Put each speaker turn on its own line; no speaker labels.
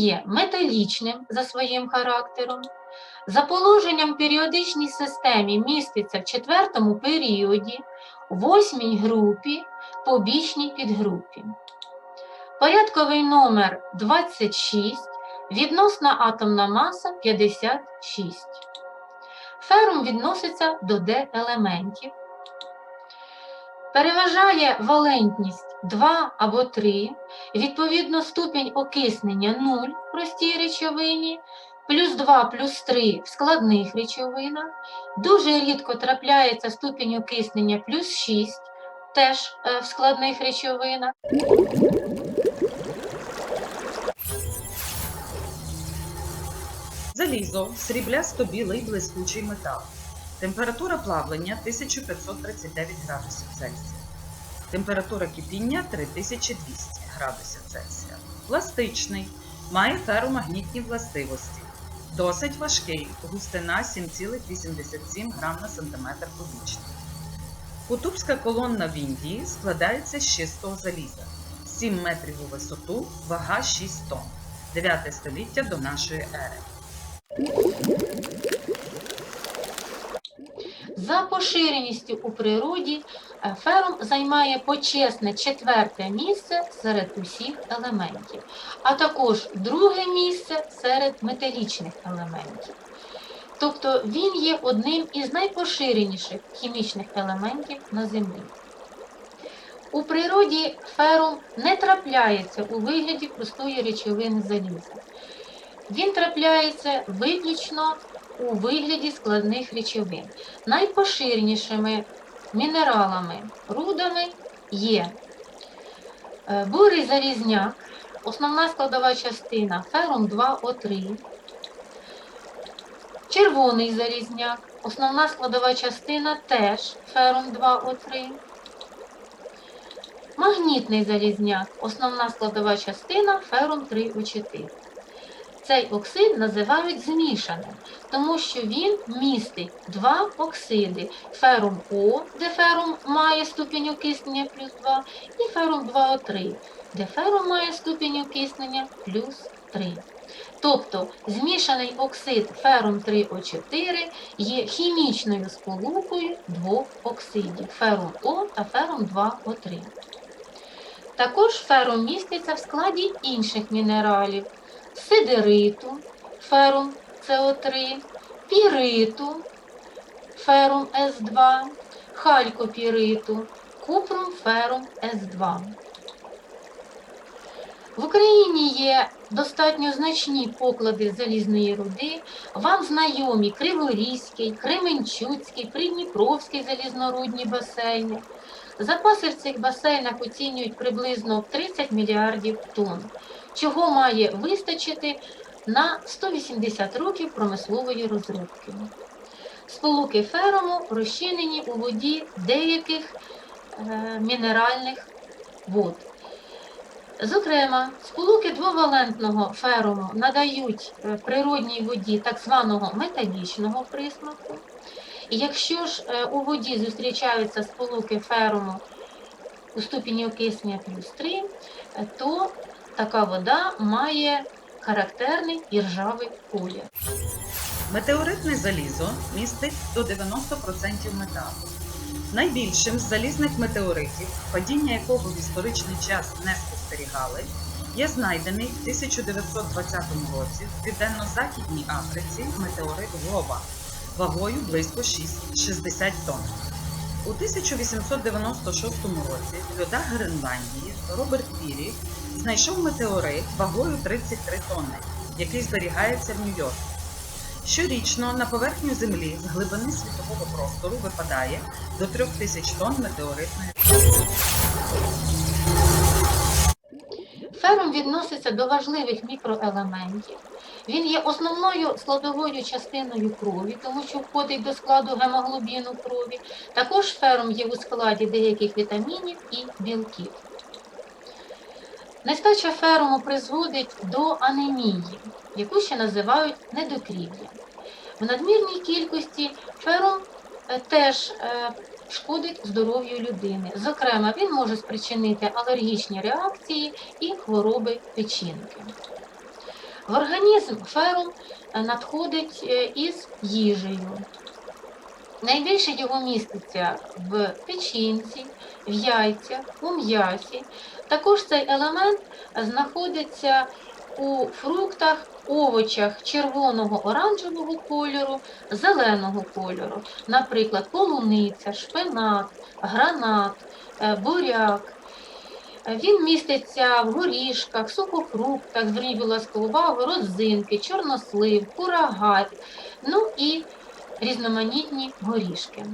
Є металічним за своїм характером. За положенням в періодичній системі міститься в четвертому періоді, восьмій групі, побічній підгрупі. Порядковий номер 26, відносна атомна маса 56. Ферум відноситься до Д-елементів. Переважає валентність 2 або 3, відповідно ступінь окиснення 0 в простій речовині, плюс 2 плюс 3 в складних речовинах. Дуже рідко трапляється ступінь окиснення плюс 6 теж е, в складних речовинах.
Залізо сріблясто-білий блискучий метал. Температура плавлення 1539 градусів Цельсія. Температура кипіння 3200 градусів Цельсія. Пластичний. Має феромагнітні властивості. Досить важкий. Густина 7,87 грам на сантиметр кубічний. Кутубська колонна в Індії складається з чистого заліза. 7 метрів у висоту, вага 6 тонн. 9 століття до нашої ери.
За поширеністю у природі е, ферум займає почесне четверте місце серед усіх елементів, а також друге місце серед металічних елементів. Тобто він є одним із найпоширеніших хімічних елементів на Землі. У природі ферум не трапляється у вигляді простої речовини заліза. Він трапляється виключно у вигляді складних речовин. Найпоширенішими мінералами, рудами є е, бурий залізняк, основна складова частина ферум 2О3, червоний залізняк, основна складова частина теж ферум 2О3, магнітний залізняк, основна складова частина ферум 3О4. Цей оксид називають змішаним, тому що він містить два оксиди ферум О, де ферум має ступінь окиснення плюс 2, і ферум 2О3, де ферум має ступінь окиснення плюс 3. Тобто змішаний оксид ферум 3О4 є хімічною сполукою двох оксидів ферум О та ферум 2О3. Також ферум міститься в складі інших мінералів сидериту, ферум СО3, піриту, ферум С2, халькопіриту, купрум ферум С2. В Україні є достатньо значні поклади залізної руди, вам знайомі Криворізький, Кременчуцький, Придніпровський залізнорудні басейни. Запаси в цих басейнах оцінюють приблизно 30 мільярдів тонн чого має вистачити на 180 років промислової розробки. Сполуки ферому розчинені у воді деяких е, мінеральних вод. Зокрема, сполуки двовалентного феруму надають е, природній воді так званого металічного присмаку. І якщо ж е, у воді зустрічаються сполуки феруму у ступені окиснення плюс 3, то така вода має характерний іржавий колір.
Метеоритне залізо містить до 90% металу. Найбільшим з залізних метеоритів, падіння якого в історичний час не спостерігали, є знайдений в 1920 році в південно-західній Африці метеорит Гова вагою близько 60 тонн. У 1896 році в льодах Гренландії Роберт Пірі знайшов метеорит вагою 33 тонни, який зберігається в Нью-Йорку. Щорічно на поверхню Землі з глибини світового простору випадає до 3000 тонн метеоритної.
Ферум відноситься до важливих мікроелементів. Він є основною складовою частиною крові, тому що входить до складу гемоглобіну крові. Також ферум є у складі деяких вітамінів і білків. Нестача феруму призводить до анемії, яку ще називають недокрів'я. В надмірній кількості ферум е, теж е, шкодить здоров'ю людини. Зокрема, він може спричинити алергічні реакції і хвороби печінки. В організм ферум е, надходить із їжею. Найбільше його міститься в печінці, в яйцях, у м'ясі. Також цей елемент знаходиться у фруктах, овочах червоного оранжевого кольору, зеленого кольору, наприклад, полуниця, шпинат, гранат, е, буряк. Він міститься в горішках, сухофруктах, зверніть, будь ласка, увагу, родзинки, чорнослив, курага, ну і різноманітні горішки.